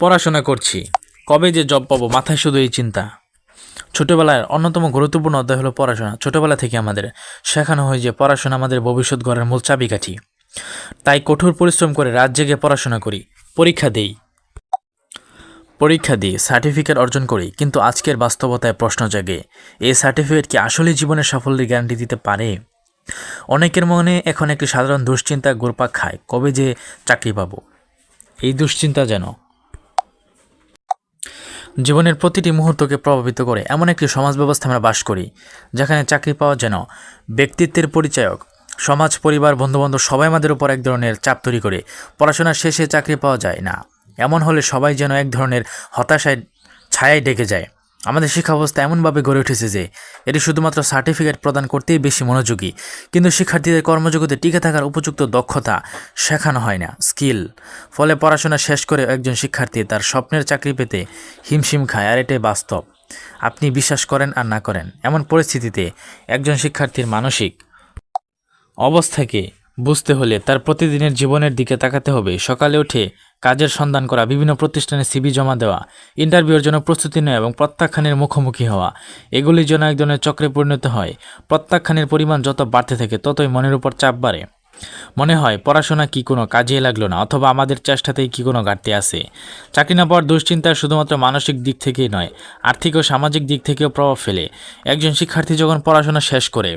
পড়াশোনা করছি। কবে যে জব পাবো, মাথায় শুধু এই চিন্তা। ছোটবেলার অন্যতম গুরুত্বপূর্ণ অধ্যায় হলো পড়াশোনা। ছোটবেলা থেকে আমাদের শেখানো হয় যে পড়াশোনা আমাদের ভবিষ্যৎ গড়ার মূল চাবিকাঠি। তাই কঠোর পরিশ্রম করে রাত জেগে পড়াশোনা করি। পরীক্ষা দেই। পরীক্ষা দিই সার্টিফিকেট অর্জন করি, কিন্তু আজকের বাস্তবতায় প্রশ্ন জাগে, এই সার্টিফিকেট কি আসলে জীবনের সাফল্যের গ্যারান্টি দিতে পারে? অনেকের মনে এখন একটি সাধারণ দুশ্চিন্তা গোরপাক খায়, কবে যে চাকরি পাবো? এই দুশ্চিন্তা যেন জীবনের প্রতিটি মুহূর্তকে প্রভাবিত করে এমন একটি সমাজ ব্যবস্থা আমরা বাস করি, যেখানে চাকরি পাওয়া যেন ব্যক্তিত্বের পরিচায়ক, সমাজ, পরিবার, বন্ধুবান্ধব সবাই আমাদের উপর এক ধরনের চাপ তৈরি করে, পড়াশোনার শেষে চাকরি পাওয়া যায় না। এমন হলে সবাই যেন এক ধরনের হতাশায়, ছায়ায় ডেকে যায়। আমাদের শিক্ষা ব্যবস্থা এমনভাবে গড়ে উঠেছে যে এটি শুধুমাত্র সার্টিফিকেট প্রদান করতেই বেশি মনোযোগী, কিন্তু শিক্ষার্থীদের কর্মযোগ্যতে টিকে থাকার উপযুক্ত দক্ষতা শেখানো হয় না, স্কিল। ফলে পড়াশোনা শেষ করে একজন শিক্ষার্থী তার স্বপ্নের চাকরি পেতে হিমশিম খায়, আর এটাই বাস্তব। আপনি বিশ্বাস করেন আর না করেন, এমন পরিস্থিতিতে একজন শিক্ষার্থীর মানসিক অবস্থাকে বুঝতে হলে তার প্রতিদিনের জীবনের দিকে তাকাতে হবে। সকালে উঠে কাজের সন্ধান করা, বিভিন্ন প্রতিষ্ঠানে সিবি জমা দেওয়া, ইন্টারভিউর জন্য প্রস্তুতি নেওয়া এবং প্রত্যাখ্যানের মুখোমুখি হওয়া, এগুলির জন্য এক ধরনের চক্রে পরিণত হয়। প্রত্যাখ্যানের পরিমাণ যত বাড়তে থাকে, ততই মনের উপর চাপ বাড়ে। মনে হয়, পড়াশোনা কি কোনো কাজে লাগল না, অথবা আমাদের চেষ্টাতেই কি কোনো ঘাটতি আছে? চাকরি না পাওয়ার দুশ্চিন্তা শুধুমাত্র মানসিক দিক থেকেই নয়, আর্থিক ও সামাজিক দিক থেকেও প্রভাব ফেলে। একজন শিক্ষার্থী যখন পড়াশোনা শেষ করে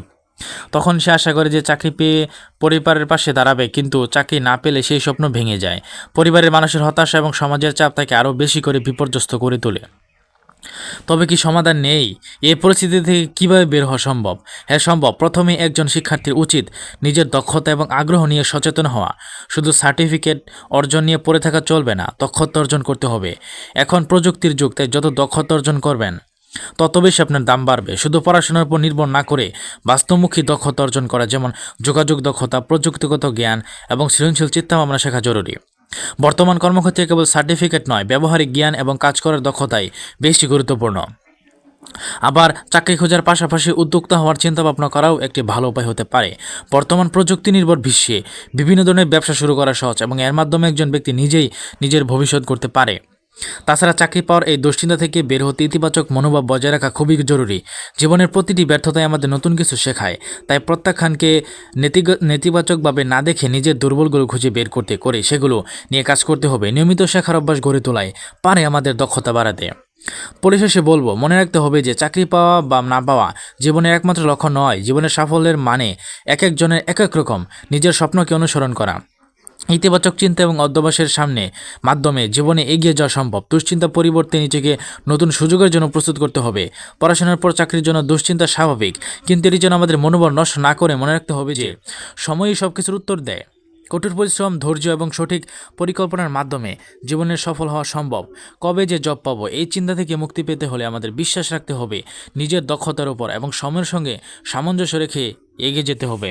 তখন সে আশা করে যে চাকরি পেয়ে পরিবারের পাশে দাঁড়াবে, কিন্তু চাকরি না পেলে সেই স্বপ্ন ভেঙে যায়। পরিবারের মানুষের হতাশা এবং সমাজের চাপ তাকে আরও বেশি করে বিপর্যস্ত করে তোলে। তবে কি সমাধান নেই? এই পরিস্থিতি থেকে কীভাবে বের হওয়া সম্ভব? হ্যাঁ সম্ভব। প্রথমে একজন শিক্ষার্থীর উচিত নিজের দক্ষতা এবং আগ্রহ নিয়ে সচেতন হওয়া। শুধু সার্টিফিকেট অর্জন নিয়ে পড়ে থাকা চলবে না, দক্ষতা অর্জন করতে হবে। এখন প্রযুক্তির যুগ, তাই যত দক্ষতা অর্জন করবেন তত বেশি আপনার দাম বাড়বে। শুধু পড়াশোনার উপর নির্ভর না করে বাস্তবমুখী দক্ষতা অর্জন করা, যেমন যোগাযোগ দক্ষতা, প্রযুক্তিগত জ্ঞান এবং সৃজনশীল চিন্তাভাবনা শেখা জরুরি। বর্তমান কর্মক্ষেত্রে কেবল সার্টিফিকেট নয়, ব্যবহারিক জ্ঞান এবং কাজ করার দক্ষতাই বেশি গুরুত্বপূর্ণ। আবার চাকরি খোঁজার পাশাপাশি উদ্যোক্তা হওয়ার চিন্তা ভাবনা করাও একটি ভালো উপায় হতে পারে। বর্তমান প্রযুক্তি নির্ভর বিশ্বে বিভিন্ন ধরনের ব্যবসা শুরু করা সহজ এবং এর মাধ্যমে একজন ব্যক্তি নিজেই নিজের ভবিষ্যৎ করতে পারে। তাছাড়া চাকরি পাওয়ার এই দুশ্চিন্তা থেকে বের হতে ইতিবাচক মনোভাব বজায় রাখা খুবই জরুরি। জীবনের প্রতিটি ব্যর্থতায় আমাদের নতুন কিছু শেখায়। তাই প্রত্যাখ্যানকে নেতিবাচকভাবে না দেখে নিজের দুর্বলগুলো খুঁজে বের করতে করে সেগুলো নিয়ে কাজ করতে হবে। নিয়মিত শেখার অভ্যাস গড়ে তোলায় পারে আমাদের দক্ষতা বাড়াতে। পরিশেষে বলব, মনে রাখতে হবে যে চাকরি পাওয়া বা না পাওয়া জীবনের একমাত্র লক্ষ্য নয়। জীবনের সাফল্যের মানে এক একজনের এক এক রকম। নিজের স্বপ্নকে অনুসরণ করা। ইতিবাচক চিন্তা এবং অধ্যবাসের সামনে মাধ্যমে জীবনে এগিয়ে যাওয়া সম্ভব। দুশ্চিন্তা পরিবর্তে নিজেকে নতুন সুযোগের জন্য প্রস্তুত করতে হবে। পড়াশোনার পর চাকরির জন্য দুশ্চিন্তা স্বাভাবিক, কিন্তু এটি যেন আমাদের মনোবল নষ্ট না করে মনে রাখতে হবে যে, সময়ই সব কিছুর উত্তর দেয়। কঠোর পরিশ্রম, ধৈর্য এবং সঠিক পরিকল্পনার মাধ্যমে জীবনের সফল হওয়া সম্ভব। কবে যে জব পাবো, এই চিন্তা থেকে মুক্তি পেতে হলে আমাদের বিশ্বাস রাখতে হবে নিজের দক্ষতার উপর এবং সময়ের সঙ্গে সামঞ্জস্য রেখে এগিয়ে যেতে হবে।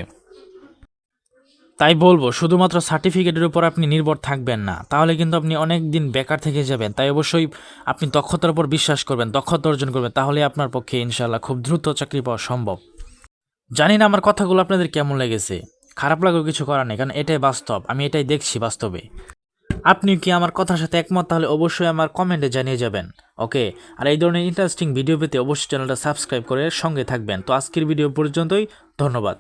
তাই বলব, শুধুমাত্র সার্টিফিকেটের উপর আপনি নির্ভর থাকবেন না। তাহলে কিন্তু আপনি অনেক দিন বেকার থেকে যাবেন। তাই অবশ্যই আপনি দক্ষতার উপর বিশ্বাস করবেন, দক্ষতা অর্জন করবেন, তাহলে আপনার পক্ষে ইনশাল্লাহ খুব দ্রুত চাকরি পাওয়া সম্ভব। জানি না আমার কথাগুলো আপনাদের কেমন লেগেছে। খারাপ লাগলেও কিছু করার নেই, কারণ এটাই বাস্তব, আমি এটাই দেখছি বাস্তবে। আপনি কি আমার কথার সাথে একমত? তাহলে অবশ্যই আমার কমেন্টে জানিয়ে যাবেন। ওকে, আর এই ধরনের ইন্টারেস্টিং ভিডিও পেতে অবশ্যই চ্যানেলটা সাবস্ক্রাইব করে সঙ্গে থাকবেন। তো আজকের ভিডিও পর্যন্তই, ধন্যবাদ।